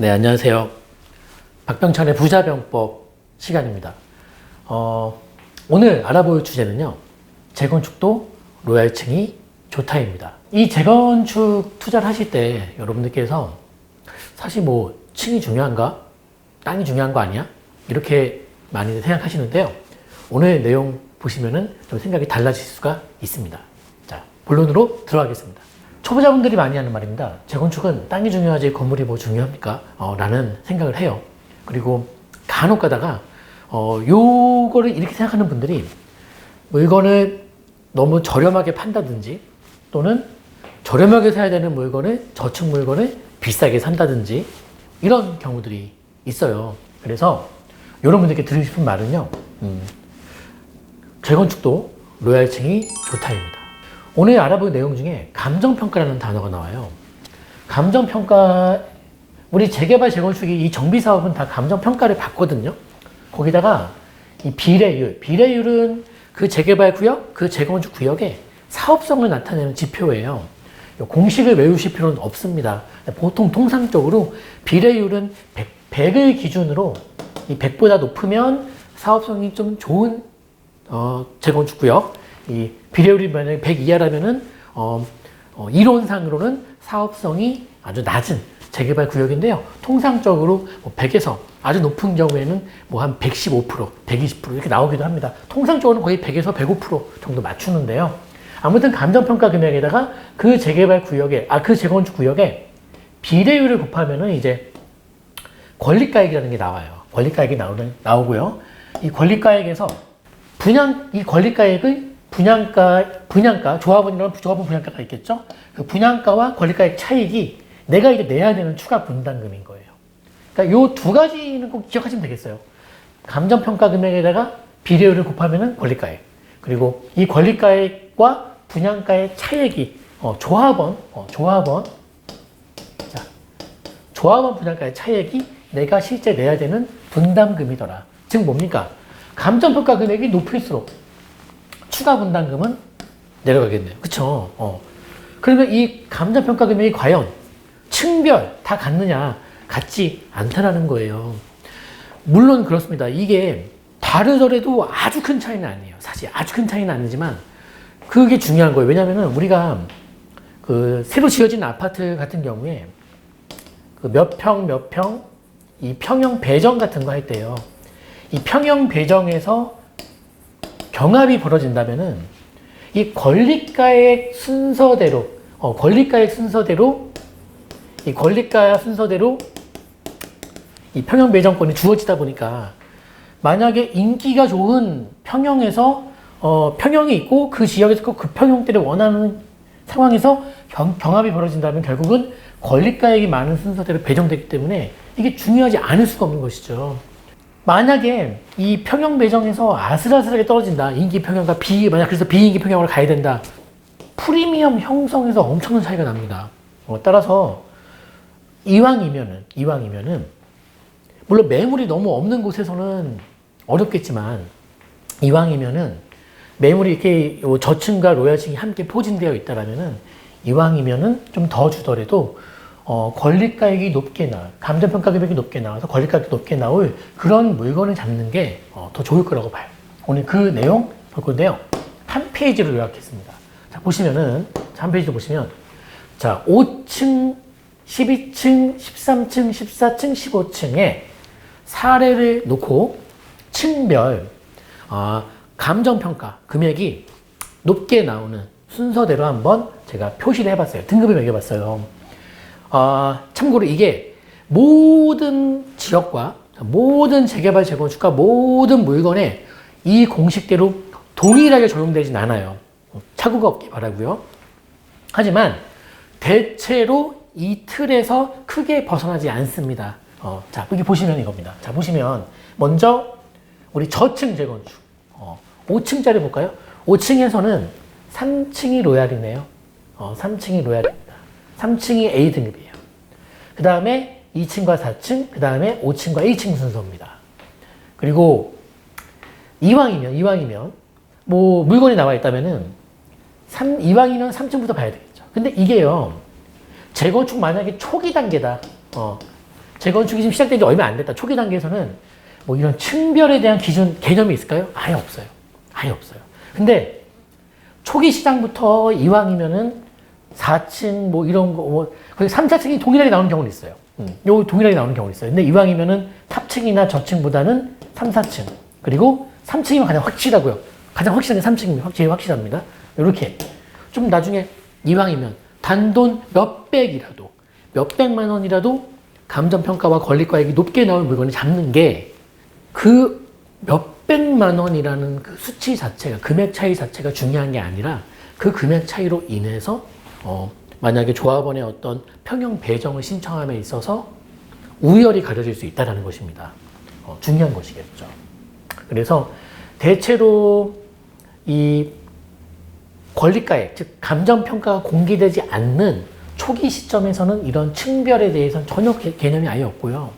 네, 안녕하세요. 박병찬의 부자병법 시간입니다. 어, 오늘 알아볼 주제는요. 재건축도 로얄층이 좋다입니다. 이 재건축 투자를 하실 때 여러분들께서 사실 뭐 층이 중요한가? 땅이 중요한 거 아니야? 이렇게 많이 생각하시는데요. 오늘 내용 보시면은 좀 생각이 달라질 수가 있습니다. 자, 본론으로 들어가겠습니다. 초보자분들이 많이 하는 말입니다. 재건축은 땅이 중요하지 건물이 뭐 중요합니까? 어, 라는 생각을 해요. 그리고 간혹 가다가 어, 요거를 이렇게 생각하는 분들이 물건을 너무 저렴하게 판다든지 또는 저렴하게 사야 되는 물건을 저층 물건을 비싸게 산다든지 이런 경우들이 있어요. 그래서 여러분들께 드리고 싶은 말은요. 음, 재건축도 로얄층이 좋다입니다. 오늘 알아볼 내용 중에 감정평가라는 단어가 나와요. 감정평가, 우리 재개발, 재건축이 이 정비 사업은 다 감정평가를 받거든요. 거기다가 이 비례율, 비례율은 그 재개발 구역, 그 재건축 구역의 사업성을 나타내는 지표예요. 이 공식을 외우실 필요는 없습니다. 보통 통상적으로 비례율은 100, 을 기준으로 이 100보다 높으면 사업성이 좀 좋은 어, 재건축 구역, 이 비례율이 만약에 100 이하라면은 어, 어, 이론상으로는 사업성이 아주 낮은 재개발 구역인데요. 통상적으로 뭐 100에서 아주 높은 경우에는 뭐 한 115%, 120% 이렇게 나오기도 합니다. 통상적으로 거의 100에서 105% 정도 맞추는데요. 아무튼 감정평가 금액에다가 그 재개발 구역에, 아, 그 재건축 구역에 비례율을 곱하면은 이제 권리가액이라는 게 나와요. 권리가액이 나오는, 나오고요. 이 권리가액에서 분양, 이 권리가액을 분양가, 분양가, 조합원이라는 조합원 분양가가 있겠죠? 그 분양가와 권리가액 차익이 내가 이제 내야 되는 추가 분담금인 거예요. 그러니까 요 두 가지는 꼭 기억하시면 되겠어요. 감정평가 금액에다가 비례율을 곱하면은 권리가액. 그리고 이 권리가액과 분양가의 차액이, 어, 조합원, 어, 조합원. 자, 조합원 분양가의 차액이 내가 실제 내야 되는 분담금이더라. 즉 뭡니까? 감정평가 금액이 높을수록 추가 분담금은 내려가겠네요. 그쵸? 어. 그러면 이 감정평가 금액이 과연 층별 다 같느냐? 같지 않다라는 거예요. 물론 그렇습니다. 이게 다르더라도 아주 큰 차이는 아니에요. 사실 아주 큰 차이는 아니지만 그게 중요한 거예요. 왜냐면은 우리가 그 새로 지어진 아파트 같은 경우에 그 몇 평, 몇 평, 이 평형 배정 같은 거 할 때요. 이 평형 배정에서 경합이 벌어진다면은 이 권리가액 순서대로, 어, 권리가액 순서대로, 이 권리가 순서대로 이 평형 배정권이 주어지다 보니까 만약에 인기가 좋은 평형에서 어, 평형이 있고 그 지역에서 그 평형대를 원하는 상황에서 경, 경합이 벌어진다면 결국은 권리가액이 많은 순서대로 배정되기 때문에 이게 중요하지 않을 수가 없는 것이죠. 만약에 이 평형 배정에서 아슬아슬하게 떨어진다. 인기 평형과 비, 만약 그래서 비인기 평형으로 가야 된다. 프리미엄 형성에서 엄청난 차이가 납니다. 어, 따라서 이왕이면은, 이왕이면은, 물론 매물이 너무 없는 곳에서는 어렵겠지만, 이왕이면은, 매물이 이렇게 요 저층과 로얄층이 함께 포진되어 있다라면은, 이왕이면은 좀 더 주더라도, 어, 권리가액이 높게 나, 감정평가 금액이 높게 나와서 권리가액이 높게 나올 그런 물건을 잡는 게더 좋을 거라고 봐요. 오늘 그 내용 볼 건데요. 한 페이지로 요약했습니다. 자, 보시면은, 자, 한 페이지 보시면, 자, 5층, 12층, 13층, 14층, 15층에 사례를 놓고 층별, 아, 감정평가 금액이 높게 나오는 순서대로 한번 제가 표시를 해봤어요. 등급을 매겨봤어요. 아, 참고로 이게 모든 지역과 모든 재개발 재건축과 모든 물건에 이 공식대로 동일하게 적용되진 않아요. 착오가 없기 바라고요. 하지만 대체로 이 틀에서 크게 벗어나지 않습니다. 어, 자, 여기 보시면 이겁니다. 자, 보시면 먼저 우리 저층 재건축 어, 5층짜리 볼까요? 5층에서는 3층이 로얄이네요. 어, 3층이 로얄입니다. 3층이 A 등급이에요. 그 다음에 2층과 4층, 그 다음에 5층과 1층 순서입니다. 그리고 이왕이면, 이왕이면, 뭐, 물건이 나와 있다면은, 3, 이왕이면 3층부터 봐야 되겠죠. 근데 이게요, 재건축 만약에 초기 단계다. 어, 재건축이 지금 시작된 지 얼마 안 됐다. 초기 단계에서는 뭐 이런 층별에 대한 기준, 개념이 있을까요? 아예 없어요. 아예 없어요. 근데 초기 시장부터 이왕이면은 4층 뭐 이런 거, 뭐, 거기 3, 4층이 동일하게 나오는 경우는 있어요. 음, 요 동일하게 나오는 경우는 있어요. 근데 이왕이면은 탑층이나 저층보다는 3, 4층. 그리고 3층이면 가장 확실하고요. 가장 확실한 게 3층이면 확실히 확실합니다. 이렇게. 좀 나중에 이왕이면 단돈 몇백이라도, 몇백만 원이라도 감정평가와 권리가액이 높게 나올 물건을 잡는 게 그 몇백만 원이라는 그 수치 자체가, 금액 차이 자체가 중요한 게 아니라 그 금액 차이로 인해서 어, 만약에 조합원의 어떤 평형 배정을 신청함에 있어서 우열이 가려질 수 있다는 것입니다. 어, 중요한 것이겠죠. 그래서 대체로 이 권리가액, 즉 감정평가가 공개되지 않는 초기 시점에서는 이런 층별에 대해서는 전혀 개, 개념이 아예 없고요.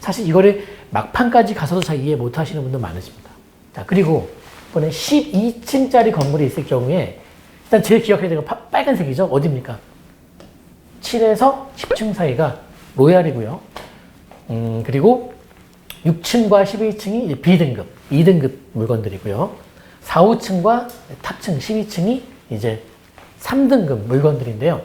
사실 이거를 막판까지 가서도 잘 이해 못 하시는 분들 많으십니다. 자, 그리고 이번에 12층짜리 건물이 있을 경우에 일단 제일 기억해야 되는 건 파- 빨간색이죠. 어디입니까? 7에서 10층 사이가 로얄이고요. 음, 그리고 6층과 11층이 B등급, 2등급 물건들이고요. 4, 5층과 탑층 12층이 이제 3등급 물건들인데요.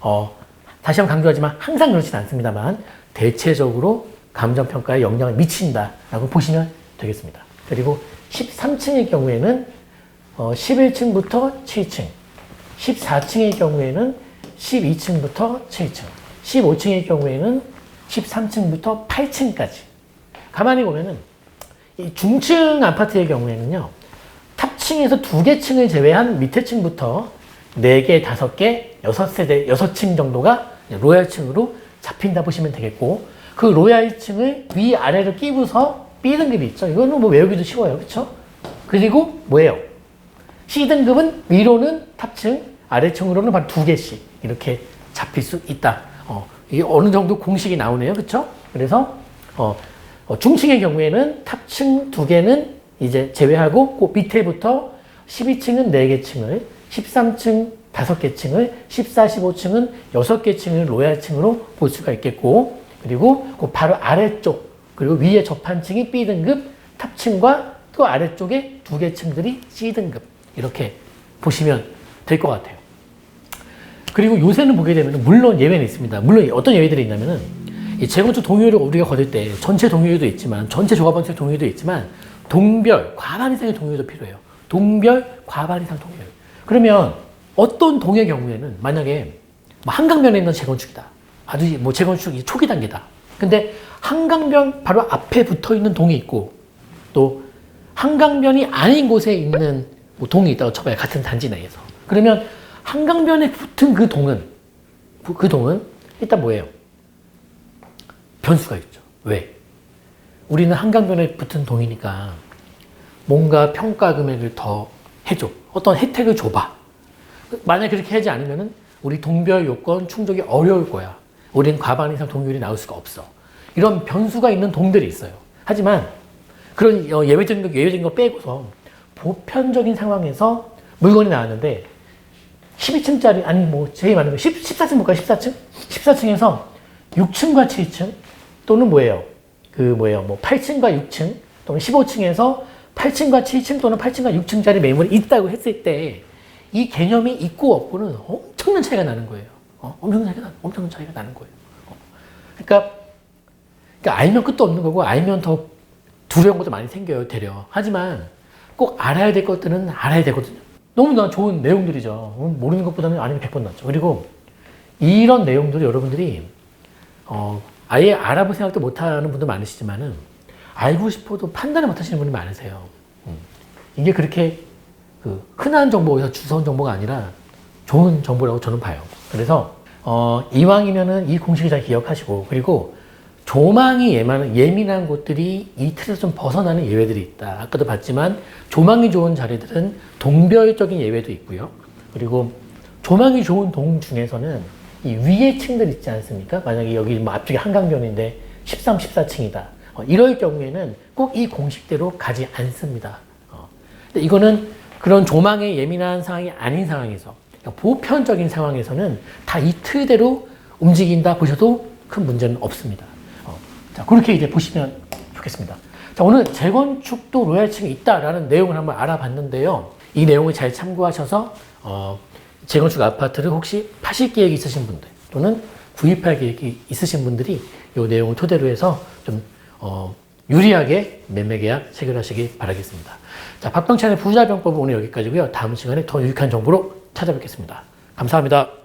어, 다시 한번 강조하지만 항상 그렇진 않습니다만 대체적으로 감정평가에 영향을 미친다라고 보시면 되겠습니다. 그리고 13층의 경우에는 어, 11층부터 7층, 14층의 경우에는 12층부터 7층, 15층의 경우에는 13층부터 8층까지. 가만히 보면은 이 중층 아파트의 경우에는요, 탑층에서 두 개 층을 제외한 밑에 층부터 네 개, 다섯 개, 여섯 세대, 여섯 층 정도가 로얄층으로 잡힌다 보시면 되겠고, 그 로얄층을 위 아래로 끼고서 B등급이 있죠. 이거는 뭐 외우기도 쉬워요. 그렇죠? 그리고 뭐예요? C등급은 위로는 탑층, 아래층으로는 바로 두 개씩 이렇게 잡힐 수 있다. 어, 이게 어느 정도 공식이 나오네요. 그렇죠? 그래서 어, 어, 중층의 경우에는 탑층 두 개는 이제 제외하고 그 밑에부터 12층은 네개 층을, 13층 다섯 개 층을, 14, 15층은 여섯 개 층을 로얄 층으로 볼 수가 있겠고, 그리고 그 바로 아래쪽, 그리고 위에 접한 층이 B등급, 탑층과 또 아래쪽에 두 개 층들이 C등급. 이렇게 보시면 될 것 같아요. 그리고 요새는 보게 되면 물론 예외는 있습니다. 물론 어떤 예외들이 있냐면은 이 재건축 동의율을 우리가 거둘 때 전체 동의율도 있지만 전체 조합원수의 동의율도 있지만 동별 과반 이상의 동의율도 필요해요. 동별 과반 이상 동의율. 그러면 어떤 동의 경우에는 만약에 뭐 한강변에 있는 재건축이다. 아주 뭐 재건축이 초기 단계다. 근데 한강변 바로 앞에 붙어 있는 동이 있고 또 한강변이 아닌 곳에 있는 뭐 동이 있다고 쳐봐요. 같은 단지 내에서. 그러면 한강변에 붙은 그 동은 그- 그 동은 일단 뭐예요? 변수가 있죠. 왜? 우리는 한강변에 붙은 동이니까 뭔가 평가 금액을 더 해줘. 어떤 혜택을 줘봐. 만약 그렇게 하지 않으면은 우리 동별 요건 충족이 어려울 거야. 우리는 과반 이상 동률이 나올 수가 없어. 이런 변수가 있는 동들이 있어요. 하지만 그런 어, 예외적인 거, 예외적인 거 빼고서 보편적인 상황에서 물건이 나왔는데 12층짜리, 아니 뭐 제일 많은 거 10, 14층 볼까요? 14층? 14층에서 6층과 7층 또는 뭐예요? 그 뭐예요? 뭐 8층과 6층 또는 15층에서 8층과 7층 또는 8층과 6층짜리 매물이 있다고 했을 때 이 개념이 있고 없고는 엄청난 차이가 나는 거예요. 어? 엄청난 차이가 나, 엄청난 차이가 나는 거예요. 어. 그러니까, 그러니까 알면 끝도 없는 거고 알면 더 두려운 것도 많이 생겨요, 되려. 하지만 꼭 알아야 될 것들은 알아야 되거든요. 너무나 좋은 내용들이죠. 음, 모르는 것보다는 아니면 100번 낫죠. 그리고 이런 내용들을 여러분들이 어, 아예 알아볼 생각도 못 하는 분도 많으시지만은 알고 싶어도 판단을 못 하시는 분이 많으세요. 음. 이게 그렇게 그 흔한 정보에서 주워온 정보가 아니라 좋은 정보라고 저는 봐요. 그래서 어, 이왕이면은 이 공식을 잘 기억하시고 그리고 조망이 예민한, 곳들이 이 틀에서 좀 벗어나는 예외들이 있다. 아까도 봤지만 조망이 좋은 자리들은 동별적인 예외도 있고요. 그리고 조망이 좋은 동 중에서는 이 위에 층들 있지 않습니까? 만약에 여기 뭐 앞쪽에 한강변인데 13, 14층이다. 어, 이럴 경우에는 꼭 이 공식대로 가지 않습니다. 어. 근데 이거는 그런 조망에 예민한 상황이 아닌 상황에서 그러니까 보편적인 상황에서는 다 이 틀대로 움직인다 보셔도 큰 문제는 없습니다. 어, 자, 그렇게 이제 보시면 좋겠습니다. 자, 오늘 재건축도 로얄층이 있다라는 내용을 한번 알아봤는데요. 이 내용을 잘 참고하셔서, 어, 재건축 아파트를 혹시 파실 계획이 있으신 분들 또는 구입할 계획이 있으신 분들이 이 내용을 토대로 해서 좀, 어, 유리하게 매매 계약 체결하시기 바라겠습니다. 자, 박병찬의 부자병법은 오늘 여기까지고요. 다음 시간에 더 유익한 정보로 찾아뵙겠습니다. 감사합니다.